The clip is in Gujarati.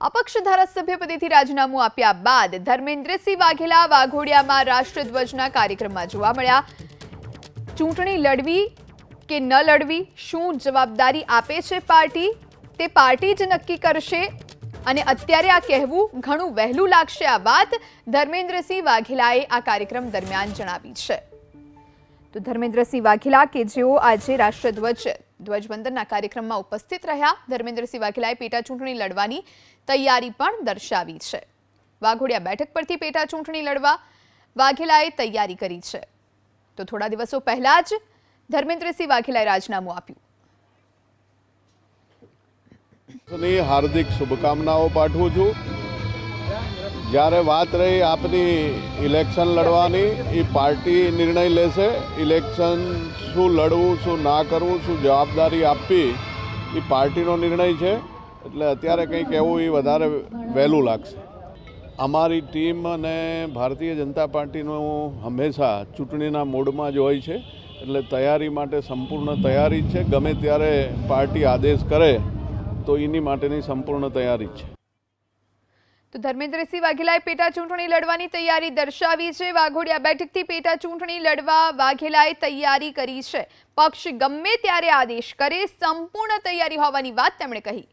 અપક્ષ ધારાસભ્ય પદેથી રાજીનામું આપ્યા બાદ ધર્મેન્દ્રસિંહ વાઘેલા વાઘોડિયામાં રાષ્ટ્રધ્વજના કાર્યક્રમમાં જોવા મળ્યા. ચૂંટણી લડવી કે ન લડવી, શું જવાબદારી આપે છે પાર્ટી? તે પાર્ટી જ નક્કી કરશે. અને અત્યારે આ કહેવું ઘણું વહેલું લાગશે. આ વાત ધર્મેન્દ્રસિંહ વાઘેલાએ આ કાર્યક્રમ દરમિયાન જણાવી છે. તો ધર્મેન્દ્રસિંહ વાઘેલા કે જેઓ આજે રાષ્ટ્રધ્વજ ધ્વજવંદનના કાર્યક્રમમાં ઉપસ્થિત રહ્યા ધર્મેન્દ્રસિંહ વાઘેલાએ પેટા ચૂંટણી લડવાની તૈયારી પણ દર્શાવી છે. વાઘોડિયા બેઠક પરથી પેટા લડવા વાઘેલાએ તૈયારી કરી છે. તો થોડા દિવસો પહેલા જ ધર્મેન્દ્રસિંહ વાઘેલાએ રાજીનામું આપ્યું. હાર્દિક શુભકામનાઓ પાઠવું છું. જ્યારે વાત રહી આપની ઇલેક્શન લડવાની, એ પાર્ટી નિર્ણય લેશે. ઇલેક્શન શું લડવું, શું ના કરવું, શું જવાબદારી આપવી, એ પાર્ટીનો નિર્ણય છે. એટલે અત્યારે કંઈ કહેવું એ વધારે વહેલું લાગશે. અમારી ટીમ અને ભારતીય જનતા પાર્ટીનું હંમેશા ચૂંટણીના મોડમાં જ હોય છે. એટલે તૈયારી માટે સંપૂર્ણ તૈયારી છે. ગમે ત્યારે પાર્ટી આદેશ કરે, તો એની માટેની સંપૂર્ણ તૈયારી છે. તો ધર્મેન્દ્રસિંહ વાઘેલાએ પેટા ચૂંટણી લડવાની તૈયારી દર્શાવી છે. વાઘોડિયા બેઠકથી પેટા ચૂંટણી લડવા વાઘેલાએ તૈયારી કરી છે. પક્ષ ગમે ત્યારે આદેશ કરે, સંપૂર્ણ તૈયારી હોવાની વાત તેમણે કહી.